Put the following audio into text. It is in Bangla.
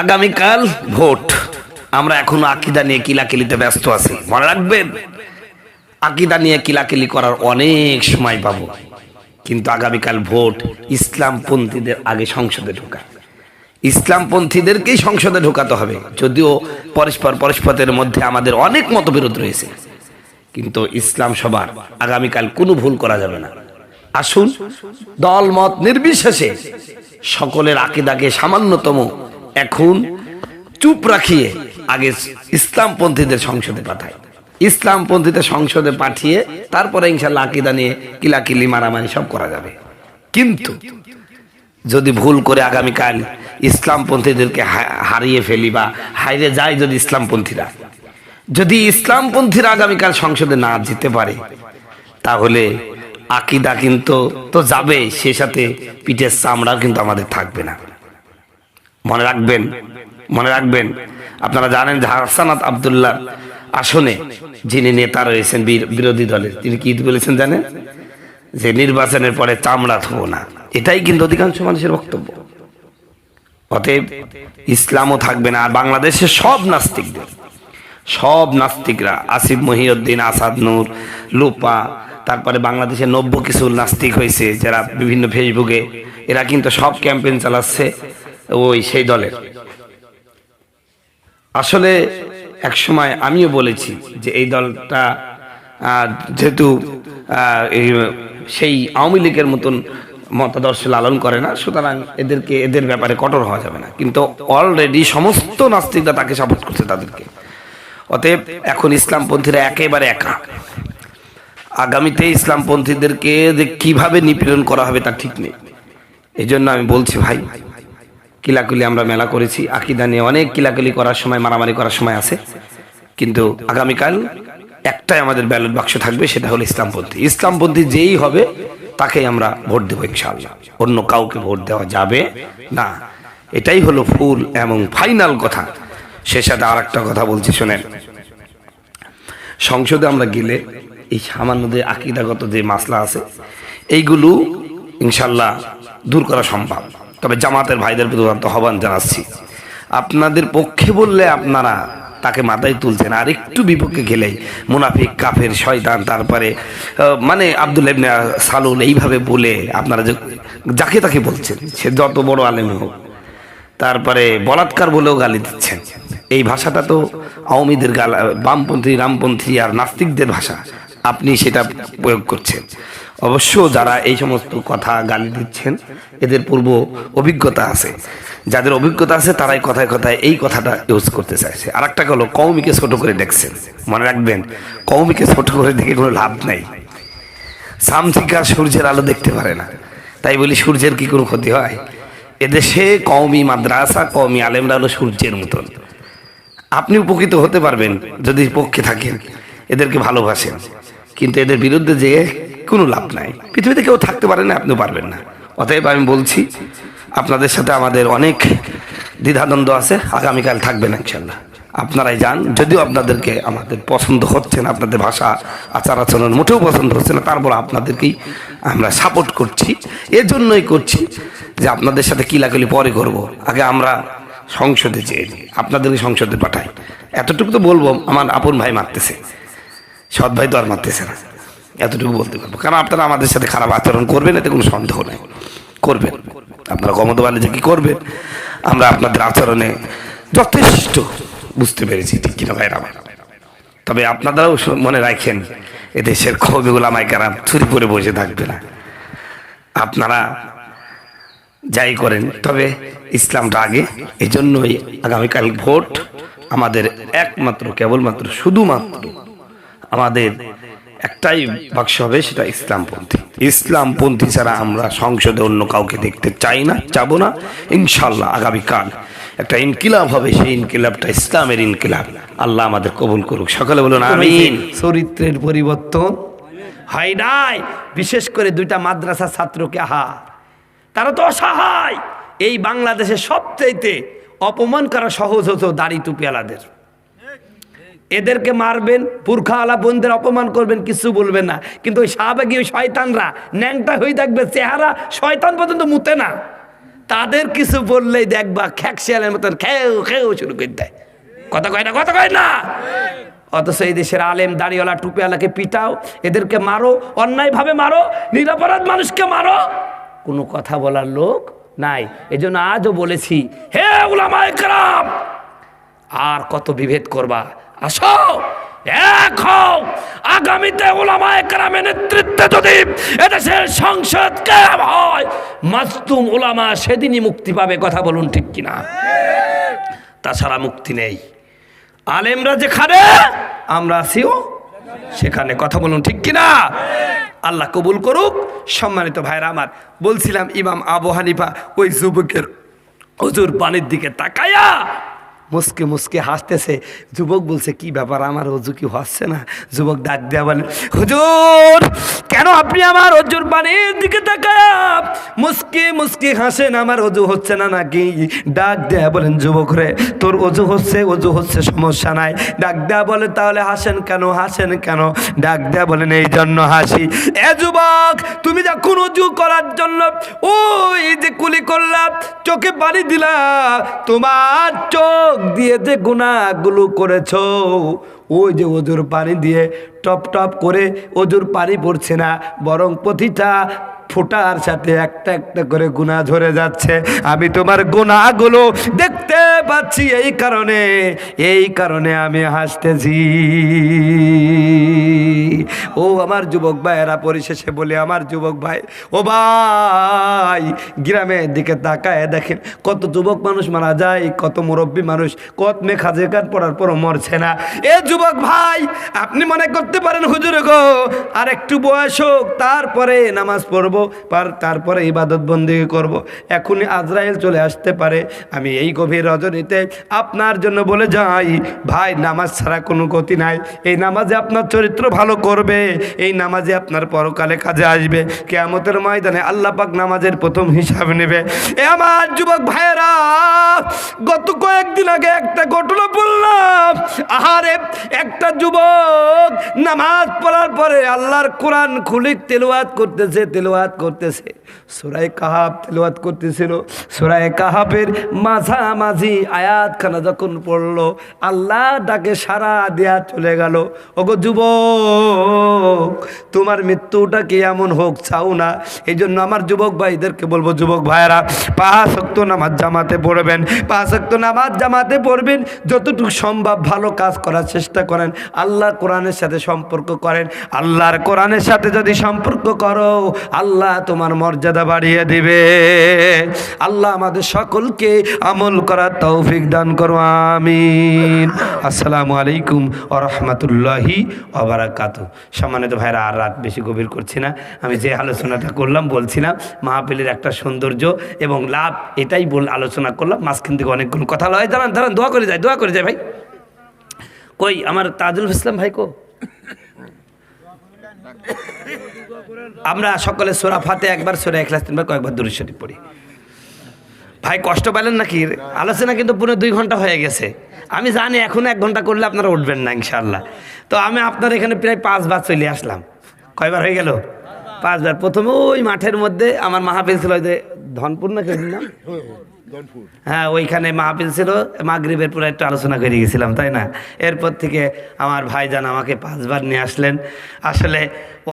আগামীকাল ভোট। আমরা এখনও আকিদা নিয়ে কিলাকিলিতে ব্যস্ত আছি। মনে রাখবেন, আকিদা নিয়ে কিলাকিলি করার অনেক সময় পাবো। কিন্তু আগামীকাল ভোট ইসলামপন্থীদের আগে সংসদে ঢোকা। ইসলামপন্থীদেরকেই সংসদে ঢোকাতে হবে। যদিও পরস্পর পরস্পরের মধ্যে আমাদের অনেক মতবিরোধ রয়েছে। কিন্তু ইসলাম সবার আগামীকাল কোনো ভুল করা যাবে না। আসুন দল মত নির্বিশেষে সকলের আকিদাকে সামান্যতম এখন চুপ রাখিয়ে আগে ইসলামপন্থীদের সংসদে পাঠায়। ইসলামপন্থীদের সংসদে পাঠিয়ে তারপরে ইনশাল্লাহ আকিদা নিয়ে কিলাকিলি, মারামারি সব করা যাবে। কিন্তু যদি ভুল করে আগামীকাল ইসলামপন্থীদেরকে হারিয়ে ফেলি বা হারিয়ে যায় যদি ইসলামপন্থীরা। যদি ইসলামপন্থীরা আগামীকাল সংসদে না যেতে পারে, তাহলে আকিদা কিন্তু তো যাবে, সে সাথে পিঠের চামড়াও কিন্তু আমাদের থাকবে না। মনে রাখবেন মনে রাখবেন। আপনারা জানেন যে হাসানাত আবদুল্লাহ আসনে যিনি নেতা রয়েছেন বিরোধী দলের, তিনি কি বলেছেন জানেন? যে নির্বাচনের পরে চামড়া থবো না। এটাই কিন্তু অধিকাংশ মানুষের বক্তব্য। অতএব ইসলামও থাকবে না। আর বাংলাদেশের সব নাস্তিকদের, সব নাস্তিকরা, আসিফ মহিউদ্দিন, আসাদ নূর, লুপা, তারপরে বাংলাদেশে নব্য কিছু নাস্তিক হয়েছে যারা বিভিন্ন ফেসবুকে, এরা কিন্তু সব ক্যাম্পেইন চালাচ্ছে। ওই সেই দলের। আসলে এক সময় আমিও বলেছি যে এই দলটা যেহেতু সেই আওয়ামী লীগের মতন মতাদর্শ লালন করে না, সুতরাং এদেরকে, এদের ব্যাপারে কঠোর হওয়া যাবে না। কিন্তু অলরেডি সমস্ত নাস্তিকরা তাকে সাপোর্ট করছে তাদেরকে। অতএব এখন ইসলামপন্থীরা একেবারে একা। আগামীতে ইসলামপন্থীদেরকে যে কীভাবে নিপীড়ন করা হবে তা ঠিক নেই। এই জন্য আমি বলছি ভাই কিলাকুলি আমরা মেলা করেছি। আকিদা নিয়ে অনেক কিলাকুলি করার সময়, মারামারি করার সময় আছে। কিন্তু আগামীকাল একটাই আমাদের ব্যালট বাক্স থাকবে, সেটা হলো ইসলামপন্থী। ইসলামপন্থী যেই হবে, তাকেই আমরা ভোট দেবো ইনশাআল্লাহ। অন্য কাউকে ভোট দেওয়া যাবে না। এটাই হলো ফুল এবং ফাইনাল কথা। সে সাথে আর একটা কথা বলছি, শোনেন। সংসদে আমরা গেলে এই সামান্য যে আকিদাগত যে মাসলা আছে, এইগুলো ইনশাল্লাহ দূর করা সম্ভব। তবে জামাতের ভাইদের প্রতি আহ্বান জানাচ্ছি। আপনাদের পক্ষে বললে আপনারা তাকে মাথায় তুলছেন, আর একটু বিপক্ষে গেলেই মুনাফিক, কাফের, শয়তান, তারপরে মানে আব্দুল ইবনে সালুল এইভাবে বলে আপনারা যে যাকে তাকে বলছেন, সে যত বড় আলেম হোক, তারপরে বলাৎকার বলেও গালি দিচ্ছেন। এই ভাষাটা তো আওয়ামীদের গাল বামপন্থী, রামপন্থী আর নাস্তিকদের ভাষা। আপনি সেটা প্রয়োগ করছেন। অবশ্য যারা এই সমস্ত কথা গালি দিচ্ছেন, এদের পূর্ব অভিজ্ঞতা আছে। যাদের অভিজ্ঞতা আছে, তারাই কথায় কথায় এই কথাটা ইউজ করতে চাইছে। আর একটা হলো কৌমিকে ছোট করে দেখছেন। মনে রাখবেন কৌমিকে ছোট করে দেখে কোনো লাভ নাই। সামথিকা সূর্যের আলো দেখতে পারে না। তাই বলি, সূর্যের কি কোনো ক্ষতি হয়? এদেশে কওমি মাদ্রাসা, কওমি আলেমরা হলো সূর্যের মতন। আপনি উপকৃত হতে পারবেন যদি পক্ষে থাকেন। এদেরকে ভালোবাসেন। কিন্তু এদের বিরুদ্ধে যে কোনো লাভ নাই। পৃথিবীতে কেউ থাকতে পারে না আপনিও পারবেন না। অতএব আমি বলছি আপনাদের সাথে আমাদের অনেক দ্বিধাদ্বন্দ্ব আছে আগামীকাল থাকবেন ইনশাল্লাহ আপনারাই যান যদিও আপনাদেরকে আমাদের পছন্দ হচ্ছে না আপনাদের ভাষা আচার আচরণ মোটেও পছন্দ হচ্ছে না তারপর আপনাদেরকেই আমরা সাপোর্ট করছি। এজন্যই করছি যে আপনাদের সাথে কিলাকিলি পরে করব। আগে আমরা সংসদে নিই, আপনাদেরকে সংসদে পাঠাই। এতটুকু তো বলব আমার আপন ভাই মারতেছে। সৎ ভাই তো আর মারতেছে না। এতটুকু বলতে পারব। কারণ আপনারা আমাদের সাথে খারাপ আচরণ করবেন, এতে কোনো সন্দেহ নেই। করবেন। আপনারা ক্ষমতা যে কি করবেন? আমরা আপনাদের আচরণে যথেষ্ট বুঝতে পেরেছি, ঠিক কিনা ভাইরা? তবে আপনারাও মনে রাখেন, এদেশের কবিগুলো আমায় কারাম চুরি করে বসে থাকবে না। আপনারা যাই করেন, তবে ইসলামটা আগে। এই জন্যই আগামীকাল ভোট আমাদের একমাত্র, কেবলমাত্র, শুধুমাত্র আমাদের একটাই বাক্স হবে সেটা ইসলামপন্থী। ইসলামপন্থী ছাড়া আমরা সংসদে অন্য কাউকে দেখতে চাই না চাবো না। ইনশাল্লাহ আগামীকাল একটা ইনকিলাব হবে সেই ইনকিলাবটা ইসলামের ইনকিলাব। আল্লাহ আমাদের কবুল করুক। সকালে বলুন আমিন। চরিত্রের পরিবর্তন। হয় নাই বিশেষ করে দুইটা মাদ্রাসা ছাত্রকে আহা। তারা তো অসহায়। এই বাংলাদেশের সবচাইতে অপমান করা সহজ হতো দাড়ি টুপিয়ালাদের এদেরকে মারবেন পুরখাওয়ালা বোনদের অপমান করবেন, কিছু বলবেন না। কিন্তু ওই শাহবাগি, ওই শয়তানরা, ন্যাংটা হয়ে থাকবে, চেহারা শয়তান পর্যন্ত মুতে না। তাদের কিছু বললেই দেখবা খ্যাকশিয়ালের মতন খেউ খেউ শুরু করে দেয়। কথা কয় না, কথা কয় না? অথচ এই দেশের আলেম, দাড়িওয়ালা, টুপিওয়ালাকে পিটাও, এদেরকে মারো, অন্যায়ভাবে মারো, নিরাপরাধ মানুষকে মারো। কোনো কথা বলার লোক নাই। এজন্য আজও বলেছি, হে উলামায়ে আর কত বিভেদ করবা? আসো। এক হও আগামীতে ওলামায়ে কেরামের নেতৃত্বে যদি এদেশের সংসদ কায়েম হয় মাসতুম ওলামা সেদিনই মুক্তি পাবে, কথা বলুন ঠিক কিনা? তাছাড়া মুক্তি নেই। আলেমরা যেখানে, আমরা আছিও সেখানে, কথা বলুন ঠিক কিনা? আল্লাহ কবুল করুক। সম্মানিত ভাইরা আমার, বলছিলাম ইমাম আবু হানিফা ওই যুবকের হুজুর পানির দিকে তাকায়া মুসকে মুসকে হাসতেছে। যুবক বলছে, কি ব্যাপার? আমার অজু কি হচ্ছে না? যুবক ডাক দেয়া বলে, হুজুর, কেন আপনি আমার অজুর পানির দিকে তাকায়া মুসকে মুসকে হাসেন, আমার অজু হচ্ছে না নাকি? ডাক দেয়া বলেন, যুবক রে, তোর অজু হচ্ছে অজু হচ্ছে, সমস্যা নাই। ডাক দেয়া বলে, তাহলে হাসেন কেন? হাসেন কেন? ডাক দেয়া বলেন, এই জন্য হাসি। এ যুবক, তুমি যখন অজু করার জন্য ওই যে কুলি করলাম চোখে পানি দিলা, তোমার চোখ দিয়ে যে গুণাগুলো করেছ, ওই যে অজুর পানি দিয়ে টপ টপ করে অজুর পানি পড়ছে না, বরং প্রতিটা ফোটার সাথে একটা একটা করে গুণা ধরে যাচ্ছে। আমি তোমার গুণাগুলো দেখতে পাচ্ছি এই কারণে এই কারণে আমি হাসতেছি। ও আমার যুবক ভাইয়েরা, পরিশেষে বলে, আমার যুবক ভাই, ও ভাই, গ্রামের দিকে তাকায় দেখেন, কত যুবক মানুষ মারা যায়, কত মুরব্বী মানুষ, কত মে খাজে কাট পড়ার পরও মরছে না। এ যুবক ভাই, আপনি মনে করতে পারেন, হুজুর গো, আর একটু বয়স হোক, তারপরে নামাজ পড়ব। পার তারপরে ইবাদত বন্দি করব। এখনই আজরাইল চলে আসতে পারে। আমি এই গভীর রজনীতে আপনার জন্য বলে যাই, ভাই, নামাজ ছাড়া কোনো গতি নাই। এই নামাজে আপনার চরিত্র ভালো করবে, এই নামাজে আপনার পরকালে কাজে আসবে। কেয়ামতের ময়দানে আল্লাহ পাক নামাজের প্রথম হিসাব নেবে। এ আমার যুবক ভাইয়েরা, গত কয়েকদিন আগে একটা ঘটনা বললাম। আহারে, একটা যুবক নামাজ পড়ার পরে আল্লাহর কোরআন খুলি তেলোয়াত করতেছে তেলোয়াত করতেছে। সুরাই কাহাব তেলোয়াত করতেছিল। সুরাই কাহাবের মাঝামাঝি আয়াতখানা যখন পড়ল, আল্লাহ ডাকে সারা দেয়া চলে গেল, ওগো যুবক, তোমার মৃত্যুটা কি এমন হোক, চাও না। এই জন্য আমার যুবক ভাইদেরকে বলব, যুবক ভাইয়েরা, পাঁচ শক্ত নামাজ জামাতে পড়বেন। পাঁচ শক্ত নামাজ জামাতে পড়বেন। যতটুকু সম্ভব ভালো কাজ করার চেষ্টা করেন। আল্লাহ কোরআনের সাথে সম্পর্ক করেন। আল্লাহর কোরআনের সাথে যদি সম্পর্ক করো, আল্লাহ তোমার মর্যাদা বাড়িয়ে দিবে। আল্লাহ আমাদের সকলকে আমল করার তৌফিক দান করো, আমিন। আসসালামু আলাইকুম ও রহমতুল্লাহি অবরাকাত সম্মানিত ভাইরা, আর রাত বেশি গভীর করছি না। আমি যে আলোচনাটা করলাম বলছিলাম মাহফিলের একটা সৌন্দর্য এবং লাভ, এটাই বল আলোচনা করলাম। মাঝখান থেকে অনেকগুলো কথা লয় দাঁড়ান দাঁড়ান, দোয়া করে যায় দোয়া করে যায় ভাই। কই, আমার তাজুল ইসলাম ভাই কো? আমরা সকলে সোরা ফাতে একবার, সোরা এখলাস তিনবার, কয়েকবার দূরে শরীফ পড়ি। ভাই, কষ্ট পেলেন নাকি? আলোচনা কিন্তু পুরো দুই ঘণ্টা হয়ে গেছে। আমি জানি এখন এক ঘণ্টা করলে আপনারা উঠবেন না ইনশাল্লাহ তো আমি আপনার এখানে প্রায় পাঁচবার চলে আসলাম। কয়বার হয়ে গেল? পাঁচবার। প্রথমে ওই মাঠের মধ্যে আমার মাহাপিল ছিল যে ধনপুর না কেউ হ্যাঁ ওইখানে মাহফিল ছিল, মাগরিবের পুরো একটু আলোচনা করে গেছিলাম, তাই না? এরপর থেকে আমার ভাইজান আমাকে পাঁচবার নিয়ে আসলেন। আসলে